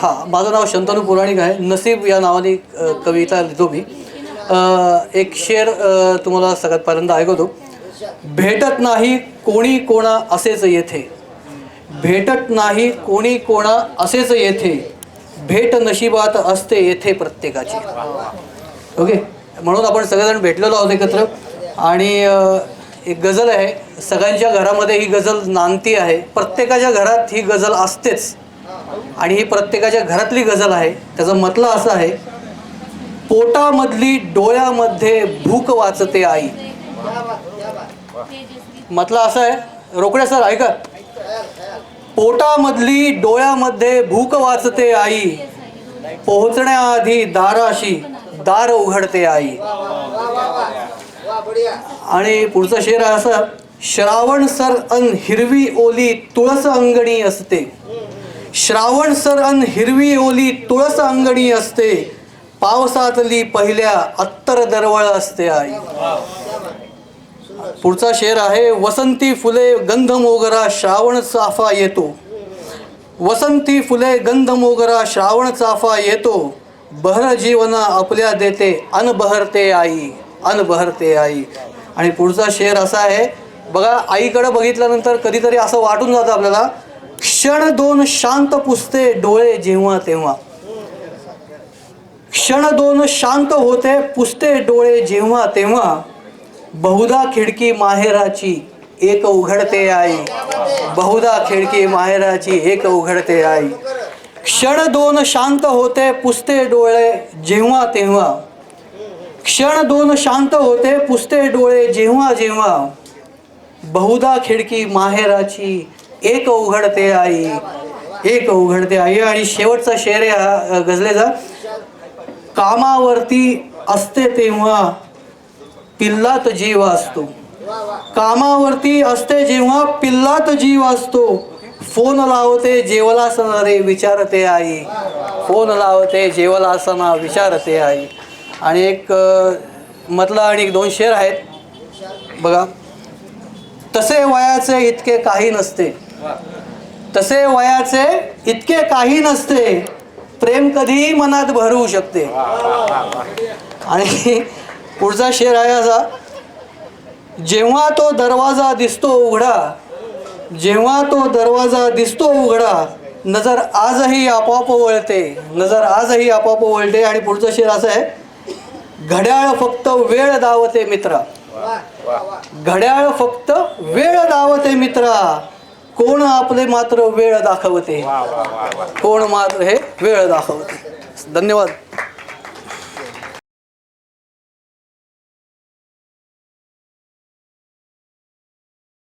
हां माझं नाव शंतनू पुराणिक आहे. नसीब या नावाने कविता लिहितो मी. एक शेर तुम्हाला सगळ्यात पहिल्यांदा ऐकवतो. भेटत नाही कोणी कोणा असेच येथे. भेटत नाही कोणी कोणा असेच येथे. भेट नशिबात असते येथे प्रत्येकाची. ओके? म्हणून आपण सगळेजण भेटलेलो आहोत एकत्र. आणि एक गझल आहे सगळ्यांच्या घरामध्ये ही गझल नांदती आहे. प्रत्येकाच्या घरात ही गझल असतेच. आणि ही प्रत्येकाच्या घरातली गझल आहे. त्याचं मतला असं आहे पोटामधली डोळ्यामध्ये भूक वाचते आई. म्हटलं असं आहे. रोकड्या सर ऐका. पोटामधली डोळ्यामध्ये भूक वाचते आई. पोहोचण्याआधी दाराशी दार उघडते आई. आणि पुढचा शेर असं असा श्रावण सर अन हिरवी ओली तुळस अंगणी असते. श्रावण सर अन हिरवी ओली तुळस अंगणी असते. पावसातली पहिल्या अत्तर दरवळ असते आई. पुढचा शेर आहे वसंती फुले गंध मोगरा श्रावण चाफा येतो. वसंती फुले गंध मोगरा श्रावण चाफा येतो. बहर जीवना आपल्या देते अन बहरते आई अन बहरते आई. आणि पुढचा शेर असा आहे बघा आईकडं बघितल्यानंतर कधीतरी असं वाटून जातं आपल्याला क्षण दोन शांत पुसते डोळे जेव्हा तेव्हा. क्षण दोन शांत होते पुसते डोळे जेव्हा तेव्हा. बहुधा खिडकी माहेराची एक उघडते आई. बहुधा खिडकी माहेराची एक उघडते आई. क्षण दोन शांत होते पुसते डोळे जेव्हा तेव्हा. क्षण दोन शांत होते पुसते डोळे जेव्हा जेव्हा. बहुधा खिडकी माहेराची एक उघडते आई. एक उघडते आई. आणि शेवटचा शेर या हा कामावरती असते तेव्हा पिल्लात जीव असतो. कामावरती असते जेव्हा पिल्लात जीव असतो. फोन लावते जेवलासना रे विचारते आई. फोन लावते जेवलासना विचारते आई. आणि एक अ, मधला आणि एक दोन शेर आहेत. बघा. तसे वयाचे इतके काही नसते. तसे वयाचे इतके काही नसते. प्रेम कधीही मनात भरवू शकते. आणि पुढचा शेर आहे असा जेव्हा तो दरवाजा दिसतो उघडा जेव्हा तो दरवाजा दिसतो उघडा नजर आजही आपोआप वळते नजर आजही आपोआप वळते. आणि पुढचं शेर असं आहे घड्याळ फक्त वेळ दावते मित्रा. घड्याळ फक्त वेळ दावते मित्रा. कोण आपले मात्र वेळ दाखवते? कोण मात्र हे वेळ दाखवते? धन्यवाद.